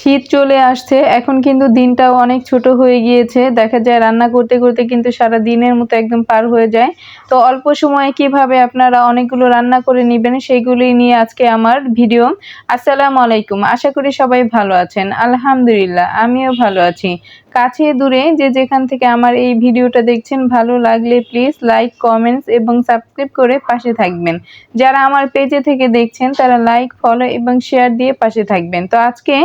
শীত চলে আসছে, এখন কিন্তু দিনটাও অনেক ছোট হয়ে গিয়েছে। দেখা যায় রান্না করতে করতে কিন্তু সারা দিনের মতো একদম পার হয়ে যায়। তো অল্প সময়ে কীভাবে আপনারা অনেকগুলো রান্না করে নেবেন সেইগুলি নিয়ে আজকে আমার ভিডিও। আসসালামু আলাইকুম, আশা করি সবাই ভালো আছেন। আলহামদুলিল্লাহ, আমিও ভালো আছি। কাছে দূরে যে যেখান থেকে আমার এই ভিডিওটা দেখছেন, ভালো লাগলে প্লিজ লাইক কমেন্টস এবং সাবস্ক্রাইব করে পাশে থাকবেন। যারা আমার পেজে থেকে দেখছেন, তারা লাইক ফলো এবং শেয়ার দিয়ে পাশে থাকবেন। তো আজকে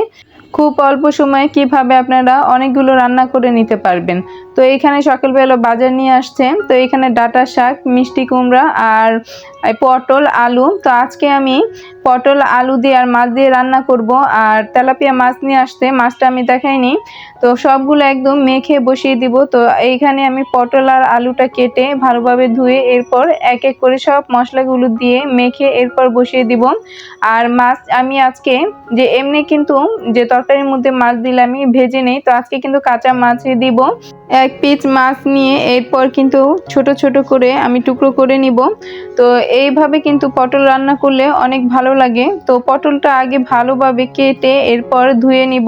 খুব অল্প সময়ে কীভাবে আপনারা অনেকগুলো রান্না করে নিতে পারবেন? তো এখানে সকালবেলা বাজার নিয়ে আসছে। তো এখানে ডাটা শাক, মিষ্টি কুমড়া আর পটল, আলু। তো আজকে আমি পটল, আলু দিয়ে আর মাছ দিয়ে রান্না করব। আর তেলাপিয়া মাছ নিয়ে আসতে, মাছটা আমি দেখাইনি। তো সবগুলো একদম মেখে বসিয়ে দিব। তো এইখানে আমি পটল আর আলুটা কেটে ভালোভাবে ধুয়ে এরপর এক এক করে সব মশলাগুলো দিয়ে মেখে এরপর বসিয়ে দিব। আর মাছ আমি আজকে যে এমনি কিন্তু যে তরকারির মধ্যে মাছ দিলে আমি ভেজে নেই, তো আজকে কিন্তু কাঁচা মাছই দিব। এক পিস মাছ নিয়ে এরপর কিন্তু ছোট ছোট করে আমি টুকরো করে নিব। তো এইভাবে কিন্তু পটল রান্না করলে অনেক ভালো লাগে। তো পটলটা আগে ভালোভাবে কেটে এরপর ধুয়ে নিব।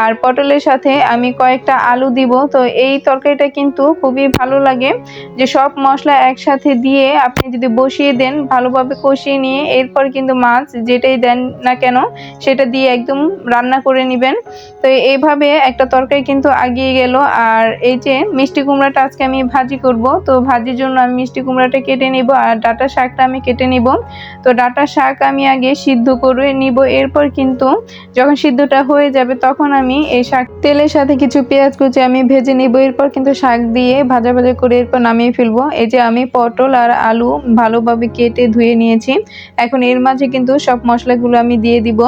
আর পটলের সাথে আমি কয়েকটা আলু দিব। তো এই তরকারিটা কিন্তু খুবই ভালো লাগে। যে সব মশলা একসাথে দিয়ে আপনি যদি বসিয়ে দেন, ভালোভাবে কষিয়ে নিয়ে এরপর কিন্তু মাছ যেটাই দেন না কেন, সেটা দিয়ে একদম রান্না করে নেবেন। তো এইভাবে একটা তরকারি কিন্তু আগিয়ে গেল। আর এই যে মিষ্টি কুমড়াটা আজকে আমি ভাজি করব। তো ভাজির জন্য আমি মিষ্টি কুমড়াটা কেটে নিব। আর ডাটা শাকটা আমি কেটে নিব। তো ডাটা শাক আমি আগে সিদ্ধ করে নিব। এরপর কিন্তু যখন সিদ্ধটা হয়ে যাবে তখন আমি এই শাক তেলের সাথে কিছু পেঁয়াজ কুচি আমি ভেজে নিব। এরপর কিন্তু শাক দিয়ে ভাজা ভাজা করে এরপর নামিয়ে ফেলব। এই যে আমি পটল আর আলু ভালোভাবে কেটে ধুয়ে নিয়েছি। এখন এর মাঝে কিন্তু সব মশলাগুলো আমি দিয়ে দিব।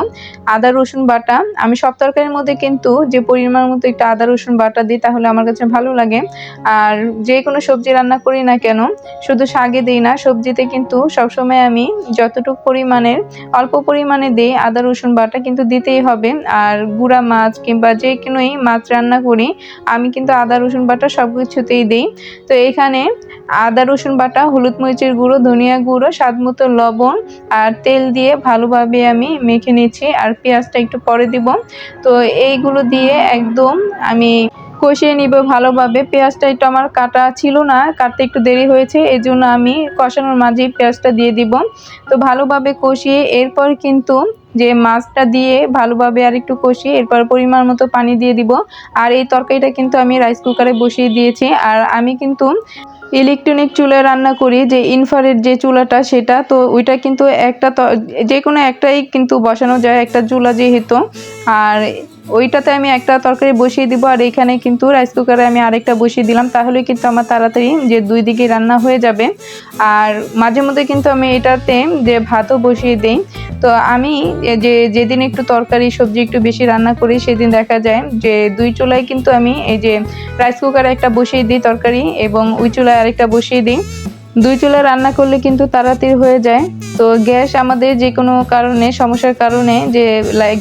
আদা, রসুন বাটা। আমি সব তরকারির মধ্যে কিন্তু যে পরিমাণ মতো একটু আদা, রসুন বাটা দিই তাহলে আমার কাছে ভালো লাগে। আর যে কোনো সবজি রান্না করি না কেন, শুধু শাকে দিই না, সবজিতে কিন্তু সবসময় আমি যতটুকু পরিমাণের অল্প পরিমাণে দিই, আদা, রসুন বাটা কিন্তু দিতেই হবে। আর গুঁড়া মাছ কিংবা যে কোনোই মাছ রান্না করি, আমি কিন্তু আদা, রসুন বাটা সব কিছুতেই দিই। তো এখানে আদা, রসুন বাটা, হলুদ মরিচের গুঁড়ো, ধনিয়া গুঁড়ো স্বাদ মতো লবণ আর তেল দিয়ে ভালোভাবে আমি মেখে নিচ্ছি। আর পেঁয়াজটা একটু পরে দিব। তো এইগুলো দিয়ে একদম আমি কষিয়ে নিব ভালোভাবে। পেঁয়াজটা একটু আমার কাটা ছিল না, কাটতে একটু দেরি হয়েছে এই জন্য আমি কষানোর মাঝেই পেঁয়াজটা দিয়ে দিব। তো ভালোভাবে কষিয়ে এরপর কিন্তু যে মাছটা দিয়ে ভালোভাবে আর একটু কষিয়ে এরপর পরিমাণ মতো পানি দিয়ে দিব। আর এই তরকারিটা কিন্তু আমি রাইস কুকারে বসিয়ে দিয়েছি। আর আমি কিন্তু ইলেকট্রনিক চুলায় রান্না করি, যে ইনফারেট যে চুলাটা সেটা, তো ওইটা কিন্তু একটা যে কোনো একটাই কিন্তু বসানো যায়, একটা চুলা যেহেতু। আর ওইটাতে আমি একটা তরকারি বসিয়ে দিব আর এখানে কিন্তু রাইস কুকারে আমি আরেকটা বসিয়ে দিলাম, তাহলে কিন্তু আমার তাড়াতাড়ি যে দুই দিকে রান্না হয়ে যাবে। আর মাঝে মধ্যে কিন্তু আমি এটাতে যে ভাতও বসিয়ে দিই। তো আমি যে যেদিন একটু তরকারি, সবজি একটু বেশি রান্না করি, সেদিন দেখা যায় যে দুই চুলায় কিন্তু আমি এই যে রাইস কুকারে একটা বসিয়ে দিই তরকারি এবং ওই চুলায় আরেকটা বসিয়ে দিই। দুই চুলা রান্না করলে কিন্তু তাড়াতাড়ি হয়ে যায়। তো গ্যাস আমাদের যে কোনো কারণে, সমস্যার কারণে যে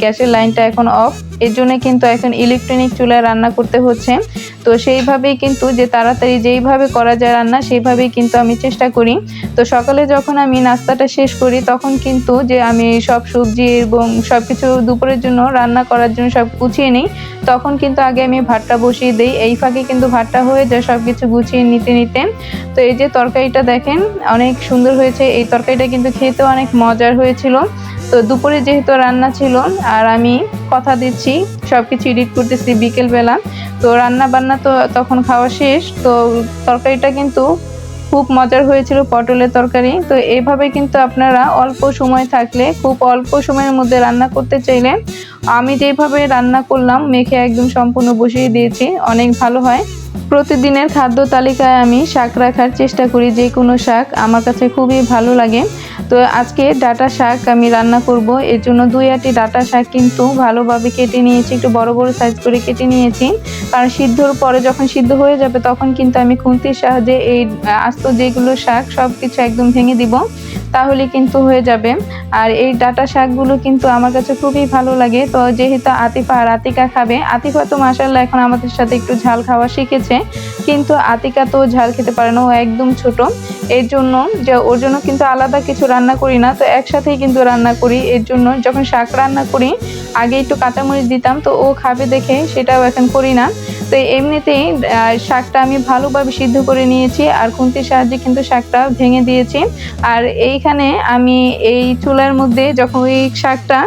গ্যাসের লাইনটা এখন অফ এর জন্য কিন্তু এখন ইলেকট্রনিক চুলায় রান্না করতে হচ্ছে। তো সেইভাবেই কিন্তু যে তাড়াতাড়ি যেইভাবে করা যায় রান্না, সেইভাবেই কিন্তু আমি চেষ্টা করি। তো সকালে যখন আমি নাস্তাটা শেষ করি, তখন কিন্তু যে আমি সব সবজি এবং সব কিছু দুপুরের জন্য রান্না করার জন্য সব গুছিয়ে নিই। তখন কিন্তু আগে আমি ভাতটা বসিয়ে দিই। এই ফাঁকে কিন্তু ভাতটা হয়ে যায় সব কিছু গুছিয়ে নিতে নিতে। তো এই যে তরকারিটা দেখেন, অনেক সুন্দর হয়েছে। এই তরকারিটা কিন্তু খেতে অনেক মজার হয়েছিল। তো দুপুরে যেহেতু রান্না ছিল, আর আমি কথা দিচ্ছি সব কিছু এডিট করতেছি বিকেলবেলা। তো রান্না বান্না তো তখন খাওয়া শেষ, তো তরকারিটা কিন্তু খুব মজার হয়েছিল, পটলের তরকারি। তো এইভাবে কিন্তু আপনারা অল্প সময় থাকলে, খুব অল্প সময়ের মধ্যে রান্না করতে চাইলে, আমি যেভাবে রান্না করলাম, মেখে একদম সম্পূর্ণ বসিয়ে দিয়েছি, অনেক ভালো হয়। প্রতিদিনের খাদ্য তালিকায় আমি শাক রাখার চেষ্টা করি, যে কোনো শাক আমার কাছে খুবই ভালো লাগে। তো আজকে ডাটা শাক আমি রান্না করব। এর জন্য দুই আটি ডাটা শাক কিন্তু ভালোভাবে কেটে নিয়েছি, একটু বড় বড় সাইজ করে কেটে নিয়েছি। কারণ সিদ্ধর পরে যখন সিদ্ধ হয়ে যাবে তখন কিন্তু আমি খুন্তির সাহায্যে এই আস্ত যেগুলো শাক সব কিছু একদম ভেঙে দিব, তাহলে কিন্তু হয়ে যাবে। আর এই ডাটা শাকগুলো কিন্তু আমার কাছে খুবই ভালো লাগে। তো যেহেতু আতিফা আর আতিকা খাবে, আতিফা তো মাসাল্লাহ এখন আমাদের সাথে একটু ঝাল খাওয়া শিখেছে। কিন্তু আতিকা তো ঝাল খেতে পারে না, ও একদম ছোট। এর জন্য যে ওর জন্য কিন্তু আলাদা কিছু রান্না করি না, তো একসাথেই কিন্তু রান্না করি। এর জন্য যখন শাক রান্না করি, আগে একটু কাঁচামরিচ দিতাম, তো ও খাবে দেখে, সেটাও এখন করি না। তো এমনিতেই শাকটা আমি ভালোভাবে সিদ্ধ করে নিয়েছি, আর খুন্তির সাহায্যে কিন্তু শাকটা ভেঙে দিয়েছি। আর এইখানে আমি এই চুলার মধ্যে যখন ওই শাকটা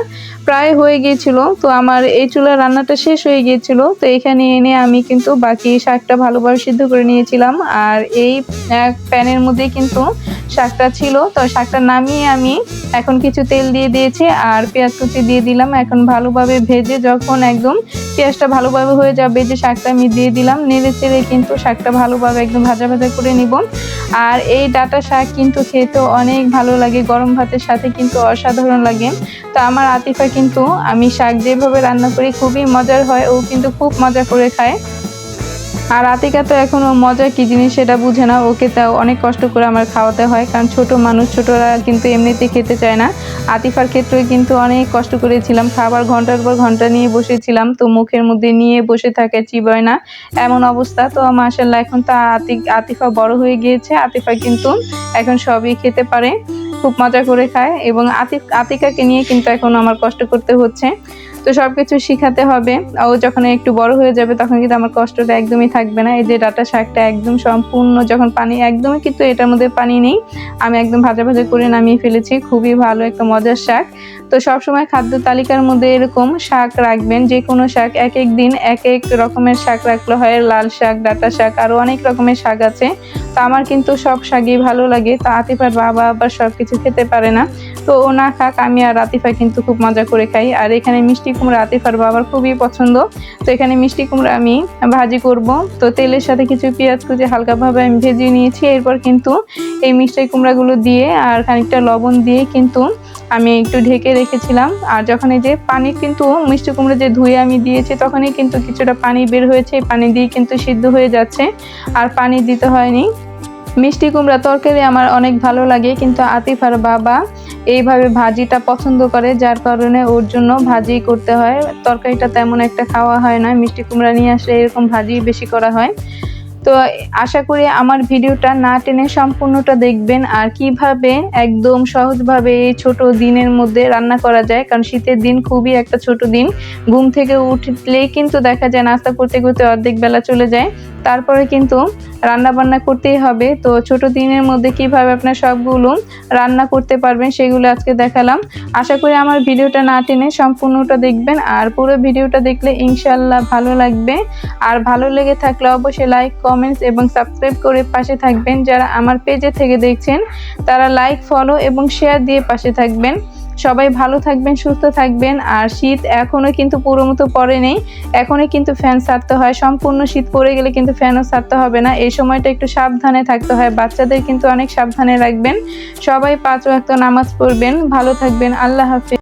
প্রায় হয়ে গিয়েছিল, তো আমার এই চুলার রান্নাটা শেষ হয়ে গিয়েছিল, তো এখানে এনে আমি কিন্তু বাকি শাকটা ভালোভাবে সিদ্ধ করে নিয়েছিলাম। আর এই প্যানের মধ্যে কিন্তু শাকটা ছিল। তো শাকটা নামিয়ে আমি এখন কিছু তেল দিয়ে দিয়েছি আর পেঁয়াজ কুচি দিয়ে দিলাম। এখন ভালোভাবে ভেজে যখন একদম পেঁয়াজটা ভালোভাবে হয়ে যাবে, যে শাকটা আমি দিয়ে দিলাম, নেড়ে চেড়ে কিন্তু শাকটা ভালোভাবে একদম ভাজা ভাজা করে নিব। আর এই ডাটা শাক কিন্তু খেতে অনেক ভালো লাগে, গরম ভাতের সাথে কিন্তু অসাধারণ লাগে। তো আমার আতিফা কিন্তু আমি শাক যেভাবে রান্না করি খুবই মজার হয়, ও কিন্তু খুব মজা করে খায়। আর আতিকা তো এখনও মজা কি জিনিস সেটা বুঝে না। ওকে তাও অনেক কষ্ট করে আমার খাওয়াতে হয়, কারণ ছোট মানুষ, ছোটরা কিন্তু এমনিতে খেতে চায় না। আতিফার ক্ষেত্রে কিন্তু অনেক কষ্ট করেছিলাম, খাবার ঘণ্টার পর ঘণ্টা নিয়ে বসেছিলাম, তো মুখের মধ্যে নিয়ে বসে থাকে চিবয় না। এমন অবস্থা, তো মাসাল্লাহ এখন তো আতি আতিফা বড় হয়ে গিয়েছে, আতিফা কিন্তু এখন সবই খেতে পারে, খুব মজা করে খায়। এবং আতিফ, আতিকাকে নিয়ে কিন্তু এখন আমার কষ্ট করতে হচ্ছে। তো সবকিছু শিখাতে হবে। ও যখন একটু বড় হয়ে যাবে, তখন কিন্তু আমার কষ্টটা একদমই থাকবে না। এই যে ডাটা শাকটা একদম সম্পূর্ণ যখন পানি, একদমই কিন্তু এটার মধ্যে পানি নেই। আমি একদম ভাজা ভাজা করে নামিয়ে ফেলেছি। খুবই ভালো একটা মজার শাক। তো সবসময় খাদ্য তালিকার মধ্যে এরকম শাক রাখবেন যে কোনো শাক, এক এক দিন এক এক রকমের শাক রাখলে হয়। লাল শাক, ডাটা শাক আরও অনেক রকমের শাক আছে। তো আমার কিন্তু সব শাকই ভালো লাগে। তো আতিফার বাবা আবার সব কিছু খেতে পারে না। তো ও না খাক, আমি আর আতিফা কিন্তু খুব মজা করে খাই। আর এখানে মিষ্টি কুমড়া আতিফার বাবার খুবই পছন্দ। তো এখানে মিষ্টি কুমড়া আমি ভাজি করব। তো তেলের সাথে কিছু পেঁয়াজ কুচি হালকাভাবে আমি ভেজে নিয়েছি। এরপর কিন্তু এই মিষ্টি কুমড়াগুলো দিয়ে আর খানিকটা লবণ দিয়ে কিন্তু আমি একটু ঢেকে রেখেছিলাম। আর যখন এই যে পানি কিন্তু মিষ্টি কুমড়ো যে ধুয়ে আমি দিয়েছি, তখনই কিন্তু কিছুটা পানি বের হয়েছে। পানি দিয়ে কিন্তু সিদ্ধ হয়ে যাচ্ছে। আর পানি দিতে হয়নি। মিষ্টি কুমড়া তরকারি আমার অনেক ভালো লাগে, কিন্তু আতিফার বাবা এইভাবে ভাজিটা পছন্দ করে, যার কারণে ওর জন্য ভাজি করতে হয়। তরকারিটা তেমন একটা খাওয়া হয় না, মিষ্টি কুমড়া নিয়ে আসলে এরকম ভাজি বেশি করা হয়। তো আশা করি আমার ভিডিওটা না টেনে সম্পূর্ণটা দেখবেন আর কীভাবে একদম সহজভাবে এই ছোট দিনের মধ্যে রান্না করা যায়, কারণ শীতের দিন খুবই একটা ছোট দিন। ঘুম থেকে উঠলেই কিন্তু দেখা যায় নাস্তা করতে করতে অর্ধেক বেলা চলে যায়। তারপরে কিন্তু রান্না বান্না করতেই হবে। তো ছোট দিনের মধ্যে কীভাবে আপনার সবগুলো রান্না করতে পারবেন সেগুলো আজকে দেখালাম। আশা করি আমার ভিডিওটা না টেনে সম্পূর্ণটা দেখবেন আর পুরো ভিডিওটা দেখলে ইনশাল্লাহ ভালো লাগবে। আর ভালো লেগে থাকলে অবশ্যই লাইক কমেন্টস এবং সাবস্ক্রাইব করে পাশে থাকবেন। যারা আমার পেজে থেকে দেখছেন, তারা লাইক ফলো এবং শেয়ার দিয়ে পাশে থাকবেন। সবাই ভালো থাকবেন, সুস্থ থাকবেন। আর শীত এখনও কিন্তু পুরো মতো পরে নেই এখনই কিন্তু ফ্যান ছাড়তে হয়। সম্পূর্ণ শীত পড়ে গেলে কিন্তু ফ্যানও ছাড়তে হবে না। এই সময়টা একটু সাবধানে থাকতে হয়। বাচ্চাদের কিন্তু অনেক সাবধানে রাখবেন। সবাই পাঁচ ওয়াক্ত নামাজ পড়বেন। ভালো থাকবেন। আল্লাহ হাফিজ।